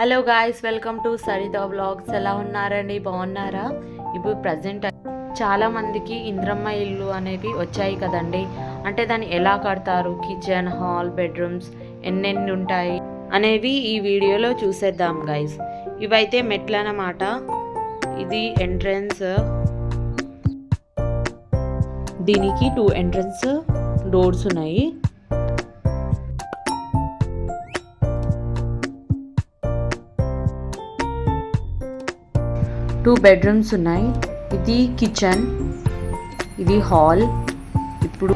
Hello guys welcome to Sarita blogs ఎలా ఉన్నారండి? బాగున్నారా? ఇప్పుడు ప్రజెంట్ చాలా మందికి ఇంద్రమ్మ ఇల్లు అనేవి వచ్చాయి కదండి. అంటే దాన్ని ఎలా కడతారు? కిచెన్ హాల్ బెడ్రూమ్స్ ఎన్నెన్ని ఉంటాయి? అనేవి ఈ వీడియోలో చూసేద్దాం గాయస్ ఇవైతే మెట్లనమాట అన్నమాట ఇది ఎంట్రన్స్ దీనికి టూ ఎంట్రన్స్ డోర్స్ ఉన్నాయి. టూ బెడ్రూమ్స్ ఉన్నాయి. ఇది కిచెన్ ఇది హాల్ ఇప్పుడు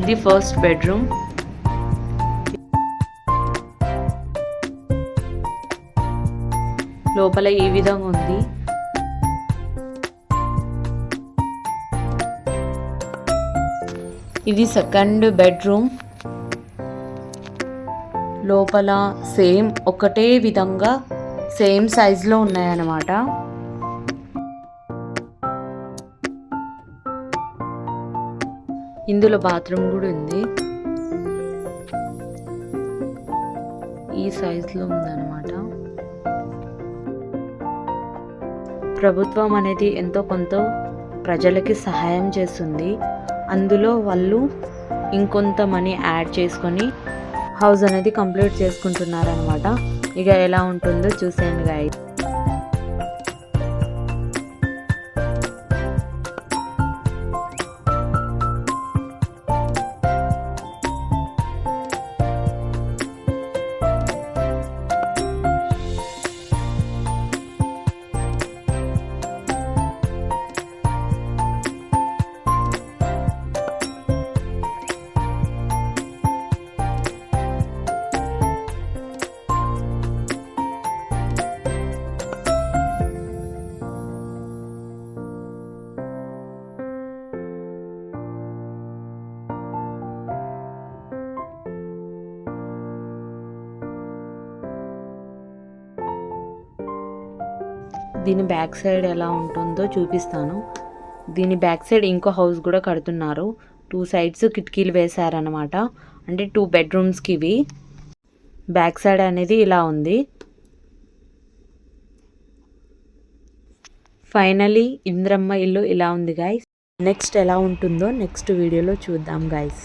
ఇది ఫస్ట్ బెడ్రూమ్ లోపల ఈ విధంగా ఉంది? ఇది సెకండ్ బెడ్రూమ్ లోపల సేమ్ ఒకటే విధంగా సేమ్ సైజులో ఉన్నాయన్నమాట. ఇందులో బాత్రూమ్ కూడా ఉంది. ఈ సైజులో ఉందన్నమాట. ప్రభుత్వం అనేది ఎంతో కొంత ప్రజలకి సహాయం చేస్తుంది. అందులో వాళ్ళు ఇంకొంత మనీ యాడ్ చేసుకొని హౌస్ అనేది కంప్లీట్ చేసుకుంటున్నారనమాట ఇక ఎలా ఉంటుందో చూసేయండి గాయ దీని బ్యాక్ సైడ్ ఎలా ఉంటుందో చూపిస్తాను. దీని బ్యాక్ సైడ్ ఇంకో హౌస్ కూడా కడుతున్నారు. టూ సైడ్స్ కిటికీలు వేశారనమాట అంటే టూ బెడ్రూమ్స్కి ఇవి. బ్యాక్ సైడ్ అనేది ఇలా ఉంది. ఫైనలీ ఇంద్రమ్మ ఇల్లు ఇలా ఉంది గాయస్ నెక్స్ట్ ఎలా ఉంటుందో నెక్స్ట్ వీడియోలో చూద్దాం గాయస్